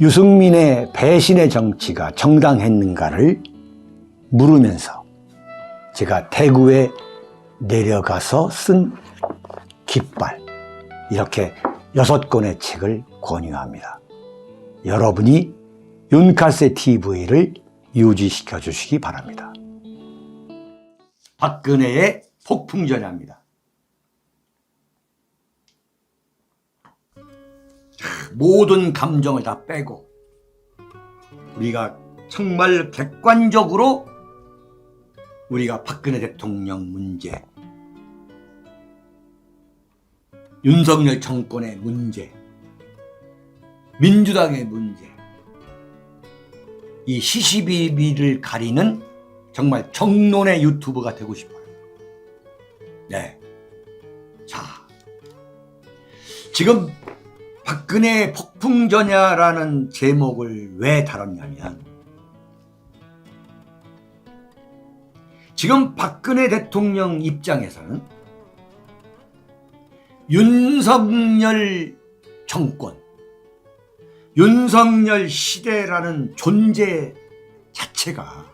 유승민의 배신의 정치가 정당했는가를 물으면서 제가 대구에 내려가서 쓴 깃발 이렇게 여섯 권의 책을 권유합니다. 여러분이 윤카세 TV를 유지시켜 주시기 바랍니다. 박근혜의 폭풍전야입니다. 모든 감정을 다 빼고 우리가 정말 객관적으로 우리가 박근혜 대통령 문제, 윤석열 정권의 문제, 민주당의 문제, 이 시시비비를 가리는 정말 정론의 유튜브가 되고 싶어요. 네. 자. 지금 박근혜 폭풍전야라는 제목을 왜 다뤘냐면 지금 박근혜 대통령 입장에서는 윤석열 정권, 윤석열 시대라는 존재 자체가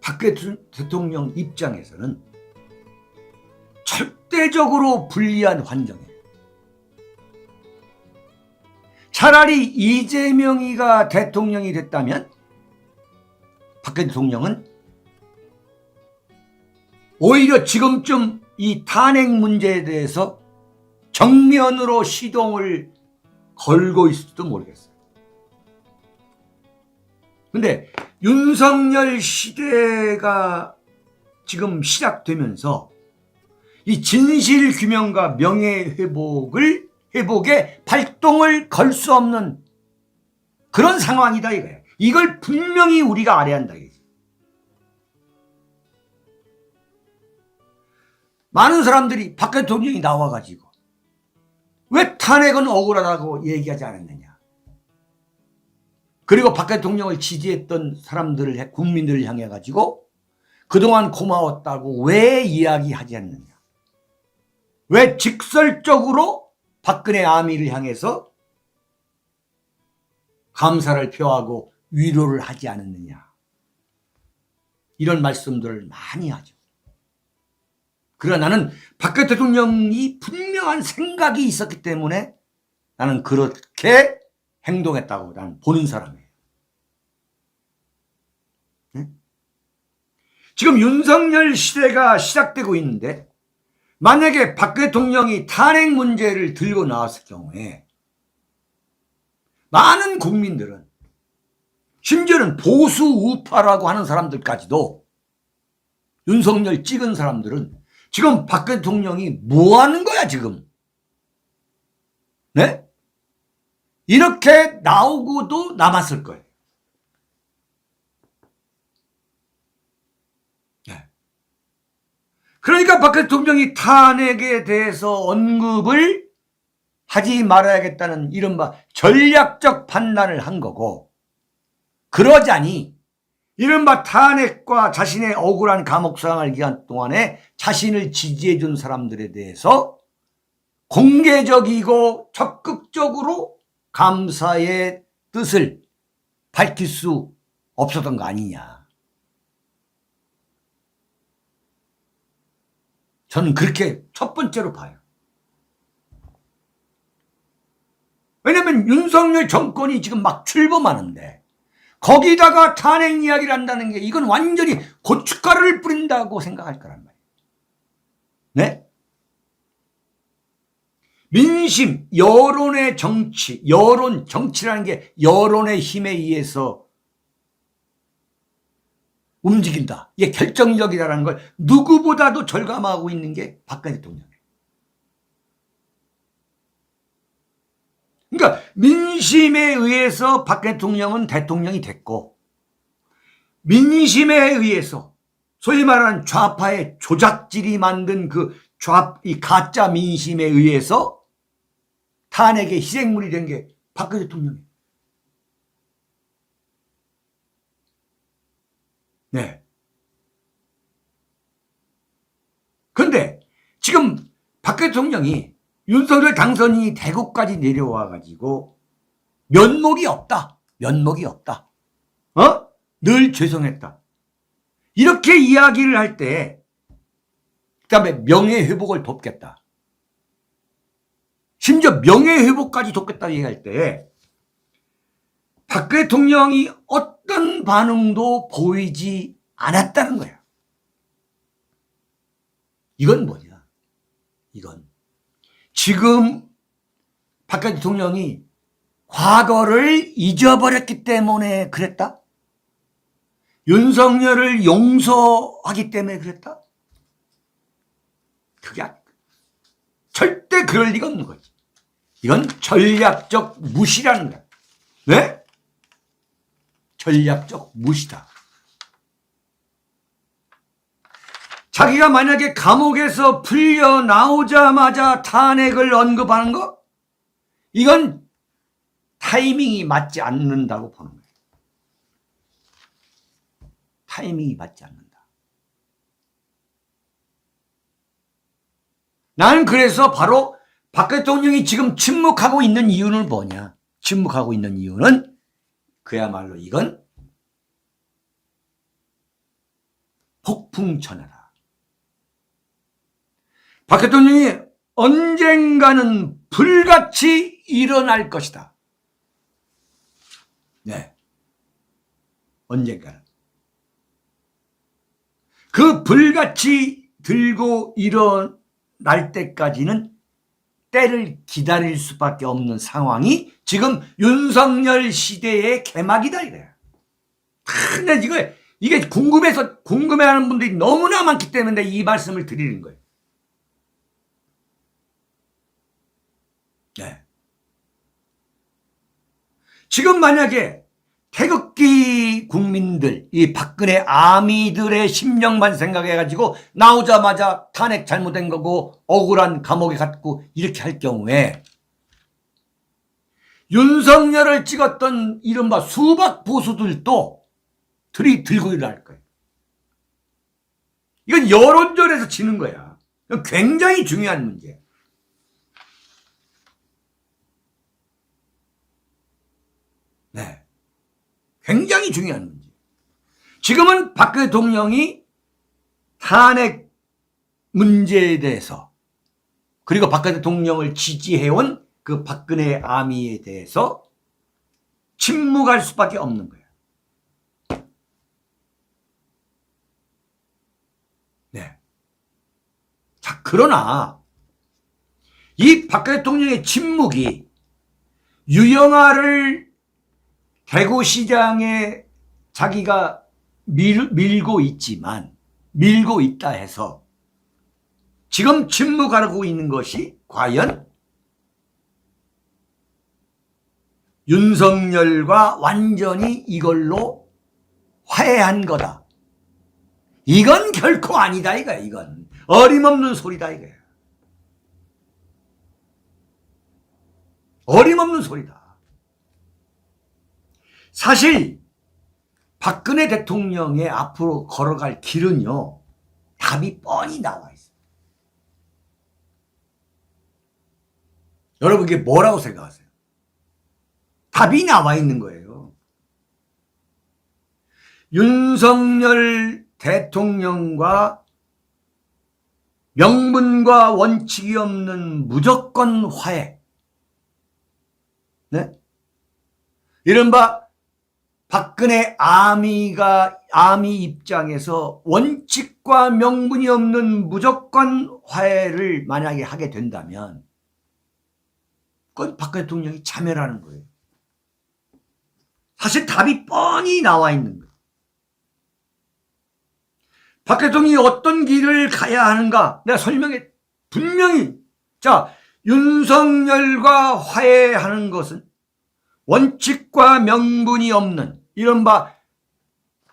박근혜 대통령 입장에서는 절대적으로 불리한 환경이에요. 차라리 이재명이가 대통령이 됐다면 박근혜 대통령은 오히려 지금쯤 이 탄핵 문제에 대해서 정면으로 시동을 걸고 있을지도 모르겠어요. 근데 윤석열 시대가 지금 시작되면서 이 진실 규명과 명예 회복을 회복에 발동을 걸 수 없는 그런 상황이다 이거예요. 이걸 분명히 우리가 알아야 한다 이거지. 많은 사람들이 박 대통령이 나와가지고 왜 탄핵은 억울하다고 얘기하지 않았느냐. 그리고 박 대통령을 지지했던 사람들을 국민들을 향해 가지고 그동안 고마웠다고 왜 이야기하지 않느냐. 왜 직설적으로 박근혜 아미를 향해서 감사를 표하고 위로를 하지 않았느냐. 이런 말씀들을 많이 하죠. 그러나 나는 박근혜 대통령이 분명한 생각이 있었기 때문에 나는 그렇게 행동했다고 나는 보는 사람이에요. 네? 지금 윤석열 시대가 시작되고 있는데 만약에 박 대통령이 탄핵 문제를 들고 나왔을 경우에 많은 국민들은 심지어는 보수 우파라고 하는 사람들까지도 윤석열 찍은 사람들은 지금 박 대통령이 뭐 하는 거야 지금 네? 이렇게 나오고도 남았을 거예요 그러니까 박 대통령이 탄핵에 대해서 언급을 하지 말아야겠다는 이른바 전략적 판단을 한 거고, 그러자니 이른바 탄핵과 자신의 억울한 감옥 생활 기간 동안에 자신을 지지해 준 사람들에 대해서 공개적이고 적극적으로 감사의 뜻을 밝힐 수 없었던 거 아니냐. 저는 그렇게 첫 번째로 봐요. 왜냐면 윤석열 정권이 지금 막 출범하는데 거기다가 탄핵 이야기를 한다는 게 이건 완전히 고춧가루를 뿌린다고 생각할 거란 말이에요. 네? 민심, 여론의 정치, 여론, 정치라는 게 여론의 힘에 의해서 움직인다. 이게 결정력이라는 걸 누구보다도 절감하고 있는 게 박근혜 대통령이에요. 그러니까 민심에 의해서 박 대통령은 대통령이 됐고 민심에 의해서 소위 말하는 좌파의 조작질이 만든 그 좌, 이 가짜 민심에 의해서 탄핵의 희생물이 된 게 박근혜 대통령이에요. 네. 근데 지금 박 대통령이 윤석열 당선인이 대구까지 내려와 가지고 면목이 없다. 면목이 없다. 어? 늘 죄송했다. 이렇게 이야기를 할 때, 그 다음에 명예 회복을 돕겠다. 심지어 명예 회복까지 돕겠다 얘기할 때, 박 대통령이 어떤 반응도 보이지 않았다는 거야. 이건 뭐냐? 이건 지금 박 대통령이 과거를 잊어버렸기 때문에 그랬다? 윤석열을 용서하기 때문에 그랬다? 그게 절대 그럴 리가 없는 거지. 이건 전략적 무시라는 거야. 네? 전략적 무시다. 자기가 만약에 감옥에서 풀려 나오자마자 탄핵을 언급하는 거? 이건 타이밍이 맞지 않는다고 보는 거예요. 타이밍이 맞지 않는다. 나는 그래서 바로 박 대통령이 지금 침묵하고 있는 이유는 뭐냐? 침묵하고 있는 이유는 그야말로 이건 폭풍천하다. 박 대통령이 언젠가는 불같이 일어날 것이다. 네. 언젠가는. 그 불같이 들고 일어날 때까지는 때를 기다릴 수밖에 없는 상황이 지금 윤석열 시대의 개막이다 이거야. 근데 이거 이게 궁금해서 궁금해하는 분들이 너무나 많기 때문에 이 말씀을 드리는 거예요. 네. 지금 만약에 태극기 국민들, 이 박근혜 아미들의 심령만 생각해가지고 나오자마자 탄핵 잘못된 거고 억울한 감옥에 갔고 이렇게 할 경우에 윤석열을 찍었던 이른바 수박 보수들도 들이 들고 일어날 거예요. 이건 여론전에서 지는 거야. 굉장히 중요한 문제예요. 네. 굉장히 중요한 문제. 지금은 박 대통령이 탄핵 문제에 대해서 그리고 박 대통령을 지지해온 그 박근혜 아미에 대해서 침묵할 수밖에 없는 거예요. 네. 자, 그러나 이박 대통령의 침묵이 유영아를 대구시장에 자기가 밀, 밀고 있지만 밀고 있다 해서 지금 침묵하고 있는 것이 과연 윤석열과 완전히 이걸로 화해한 거다. 이건 결코 아니다 이거야 이건 어림없는 소리다 이거야. 어림없는 소리다. 사실 박근혜 대통령의 앞으로 걸어갈 길은요 답이 뻔히 나와 있어요. 여러분 이게 뭐라고 생각하세요? 답이 나와 있는 거예요. 윤석열 대통령과 명분과 원칙이 없는 무조건 화해. 네? 이른바 박근혜 아미가 아미 입장에서 원칙과 명분이 없는 무조건 화해를 만약에 하게 된다면 그건 박 대통령이 참여라는 거예요. 사실 답이 뻔히 나와 있는 거예요. 박 대통령이 어떤 길을 가야 하는가 내가 설명해 분명히 자 윤석열과 화해하는 것은 원칙과 명분이 없는 이른바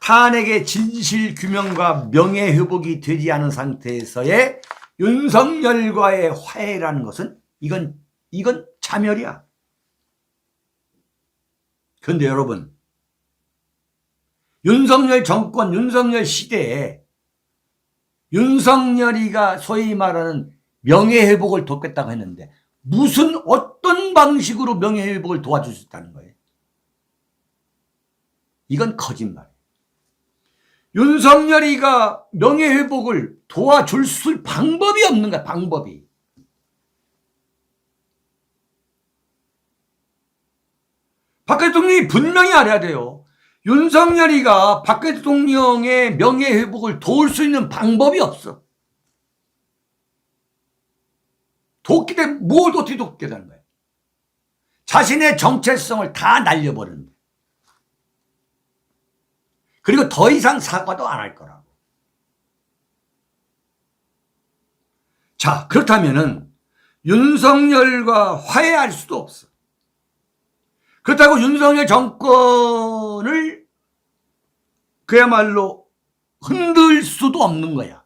탄핵의 진실 규명과 명예 회복이 되지 않은 상태에서의 윤석열과의 화해라는 것은 이건 이건 차멸이야. 그런데 여러분 윤석열 정권 윤석열 시대에 윤석열이가 소위 말하는 명예회복을 돕겠다고 했는데 무슨 어떤 방식으로 명예회복을 도와줄 수 있다는 거예요. 이건 거짓말. 윤석열이가 명예회복을 도와줄 수 방법이 없는 거야, 방법이. 박 대통령이 분명히 알아야 돼요. 윤석열이가 박 대통령의 명예회복을 도울 수 있는 방법이 없어. 돕기 때문에 뭘 어떻게 돕게 되는 거예요? 자신의 정체성을 다 날려버리는. 그리고 더 이상 사과도 안 할 거라고. 자, 그렇다면은 윤석열과 화해할 수도 없어. 그렇다고 윤석열 정권을 그야말로 흔들 수도 없는 거야.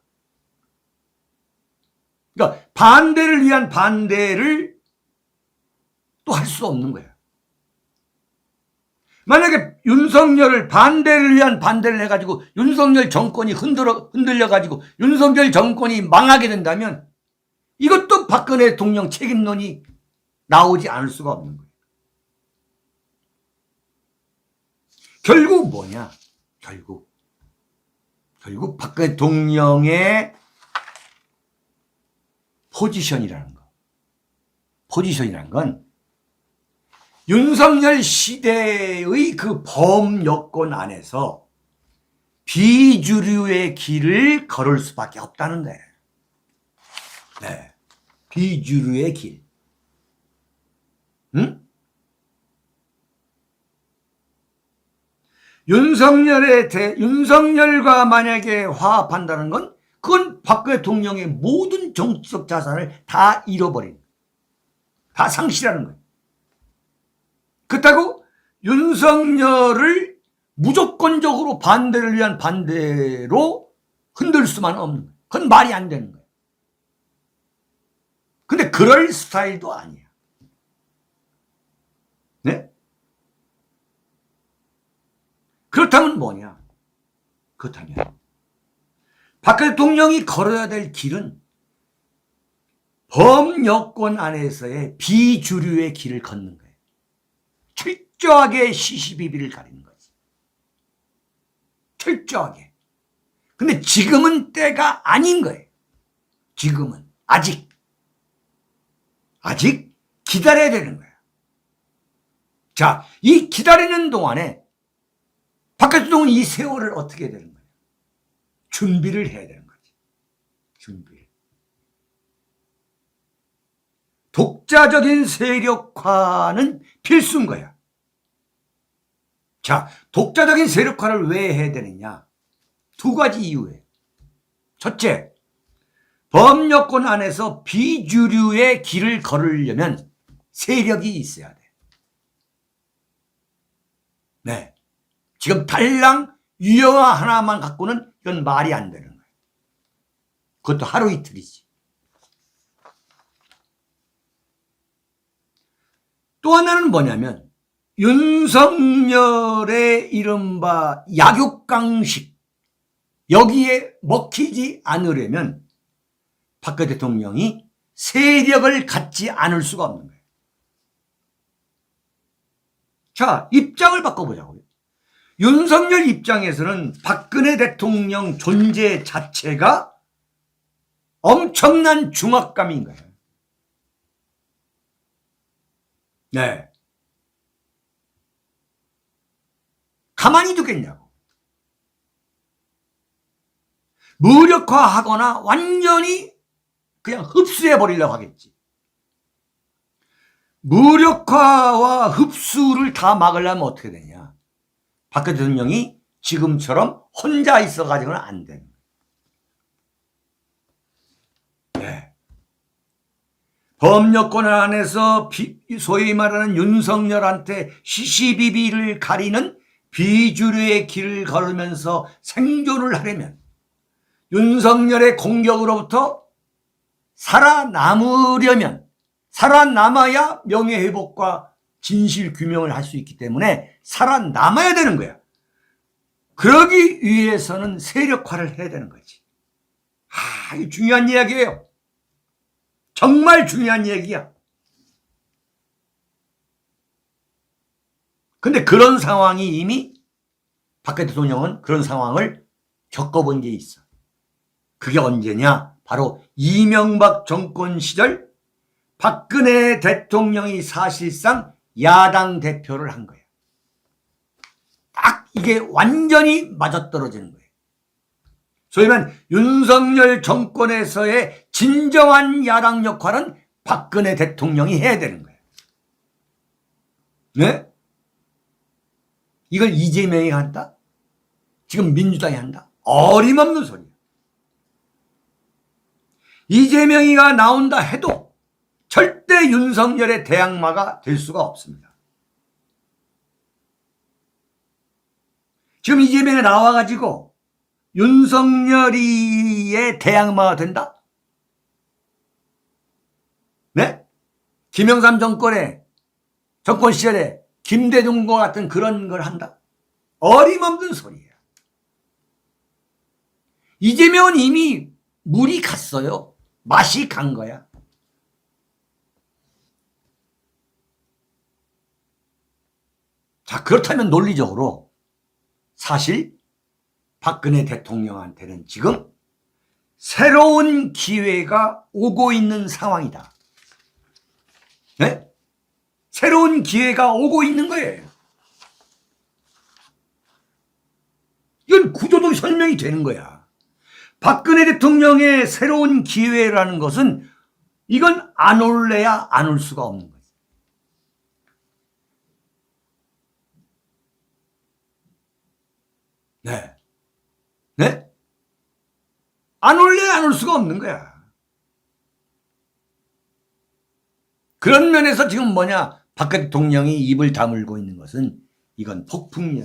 그러니까 반대를 위한 반대를 또 할 수 없는 거야. 만약에 윤석열을 반대를 위한 반대를 해가지고 윤석열 정권이 흔들어, 흔들려가지고 윤석열 정권이 망하게 된다면 이것도 박근혜 대통령 책임론이 나오지 않을 수가 없는 거예요. 결국 뭐냐? 결국. 결국 박근혜 대통령의 포지션이라는 거. 포지션이라는 건 윤석열 시대의 그 범여권 안에서 비주류의 길을 걸을 수밖에 없다는 거예요. 네. 비주류의 길. 응? 윤석열의 대, 윤석열과 만약에 화합한다는 건 그건 박근혜 대통령의 모든 정치적 자산을 다 잃어버린, 다 상실하는 거예요. 그렇다고 윤석열을 무조건적으로 반대를 위한 반대로 흔들 수만 없는 거예요. 그건 말이 안 되는 거예요. 근데 그럴 스타일도 아니야. 네? 그렇다면 뭐냐? 그렇다면 박 대통령이 걸어야 될 길은 범여권 안에서의 비주류의 길을 걷는 거예요. 철저하게 시시비비를 가리는 거지. 철저하게. 근데 지금은 때가 아닌 거예요. 지금은. 아직. 아직 기다려야 되는 거야. 자, 이 기다리는 동안에 박대통령은 이 세월을 어떻게 되는 거예요? 준비를 해야 되는 거지. 준비. 독자적인 세력화는 필수인 거야. 자, 독자적인 세력화를 왜 해야 되느냐? 두 가지 이유에. 첫째, 법여권 안에서 비주류의 길을 걸으려면 세력이 있어야 돼. 네. 지금 달랑 유형화 하나만 갖고는 이건 말이 안 되는 거예요. 그것도 하루 이틀이지. 또 하나는 뭐냐면 윤석열의 이른바 약육강식 여기에 먹히지 않으려면 박근혜 대통령이 세력을 갖지 않을 수가 없는 거예요. 자, 입장을 바꿔보자고요. 윤석열 입장에서는 박근혜 대통령 존재 자체가 엄청난 중압감인 거예요. 네. 가만히 두겠냐고. 무력화하거나 완전히 그냥 흡수해 버리려고 하겠지. 무력화와 흡수를 다 막으려면 어떻게 되냐. 박근혜 대통령이 지금처럼 혼자 있어가지고는 안 되는 거예요. 네. 법력권 안에서 비- 소위 말하는 윤석열한테 시시비비를 가리는 비주류의 길을 걸으면서 생존을 하려면 윤석열의 공격으로부터 살아남으려면 살아남아야 명예회복과 진실 규명을 할 수 있기 때문에 살아남아야 되는 거야. 그러기 위해서는 세력화를 해야 되는 거지. 아, 이 중요한 이야기예요. 정말 중요한 얘기야. 근데 그런 상황이 이미 박근혜 대통령은 그런 상황을 겪어본 게 있어. 그게 언제냐? 바로 이명박 정권 시절 박근혜 대통령이 사실상 야당 대표를 한 거예요. 딱 이게 완전히 맞아떨어지는 거예요. 소위 말 윤석열 정권에서의 진정한 야당 역할은 박근혜 대통령이 해야 되는 거예요. 네? 이걸 이재명이 한다? 지금 민주당이 한다? 어림없는 소리야. 이재명이가 나온다 해도 절대 윤석열의 대항마가 될 수가 없습니다. 지금 이재명이 나와가지고 윤석열이의 대항마가 된다? 네? 김영삼 정권의 정권 시절에 김대중과 같은 그런 걸 한다? 어림없는 소리예요. 이재명은 이미 물이 갔어요. 맛이 간 거야. 자, 그렇다면 논리적으로 사실 박근혜 대통령한테는 지금 새로운 기회가 오고 있는 상황이다. 네? 새로운 기회가 오고 있는 거예요. 이건 구조도 설명이 되는 거야. 박근혜 대통령의 새로운 기회라는 것은 이건 안 올래야 안 올 수가 없는 거지. 네. 네? 안 올래야 안올 수가 없는 거야. 그런 면에서 지금 뭐냐? 박근혜 대통령이 입을 다물고 있는 것은 이건 폭풍,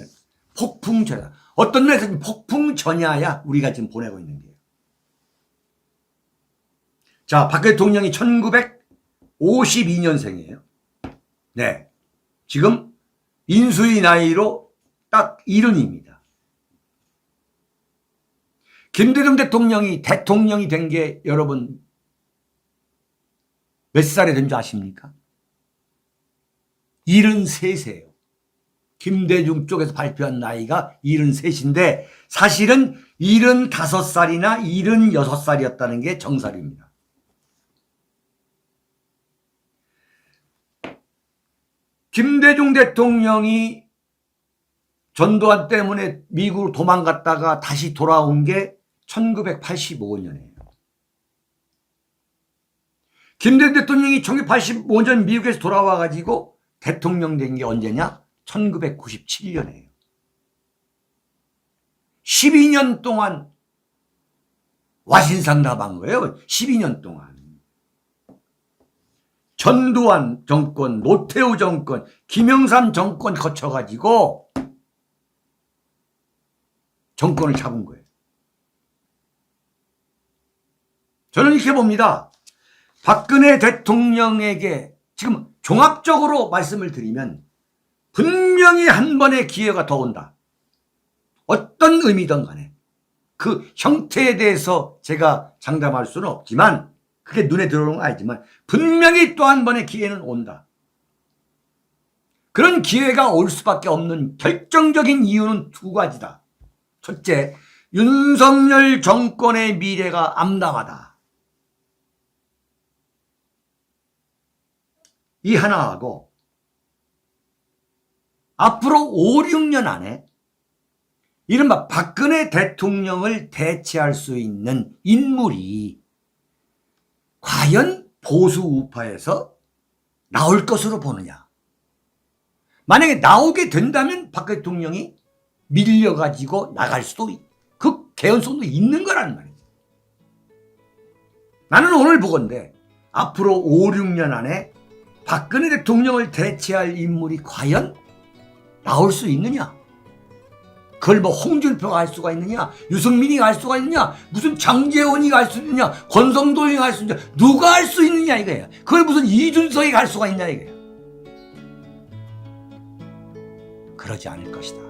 폭풍전야. 어떤 면에서 폭풍전야야 우리가 지금 보내고 있는 게. 자, 박근혜 대통령이 1952년생이에요. 네. 지금 인수위 나이로 딱 이른입니다. 김대중 대통령이 대통령이 된 게 여러분 몇 살이 된줄 아십니까? 73세예요. 김대중 쪽에서 발표한 나이가 73인데 사실은 75살이나 76살이었다는 게 정설입니다. 김대중 대통령이 전두환 때문에 미국으로 도망갔다가 다시 돌아온 게 1985년이에요. 김대중 대통령이 1985년 미국에서 돌아와 가지고 대통령 된 게 언제냐? 1997년이에요. 12년 동안 와신상담한 거예요. 12년 동안. 전두환 정권, 노태우 정권, 김영삼 정권 거쳐가지고 정권을 잡은 거예요. 저는 이렇게 봅니다. 박근혜 대통령에게 지금 종합적으로 말씀을 드리면 분명히 한 번의 기회가 더 온다. 어떤 의미든 간에 그 형태에 대해서 제가 장담할 수는 없지만 그게 눈에 들어오는 건 아니지만 분명히 또 한 번의 기회는 온다. 그런 기회가 올 수밖에 없는 결정적인 이유는 두 가지다. 첫째, 윤석열 정권의 미래가 암담하다. 이 하나하고 앞으로 5, 6년 안에 이른바 박근혜 대통령을 대체할 수 있는 인물이 과연 보수 우파에서 나올 것으로 보느냐. 만약에 나오게 된다면 박 대통령이 밀려가지고 나갈 수도, 있- 그 개연성도 있는 거라는 말이지. 나는 오늘 보건데 앞으로 5, 6년 안에 박근혜 대통령을 대체할 인물이 과연 나올 수 있느냐? 그걸 뭐 홍준표가 할 수가 있느냐? 유승민이 할 수가 있느냐? 무슨 장재원이 할 수 있느냐? 권성도이 할 수 있느냐? 누가 할 수 있느냐 이거예요. 그걸 무슨 이준석이 할 수가 있냐 이거예요. 그러지 않을 것이다.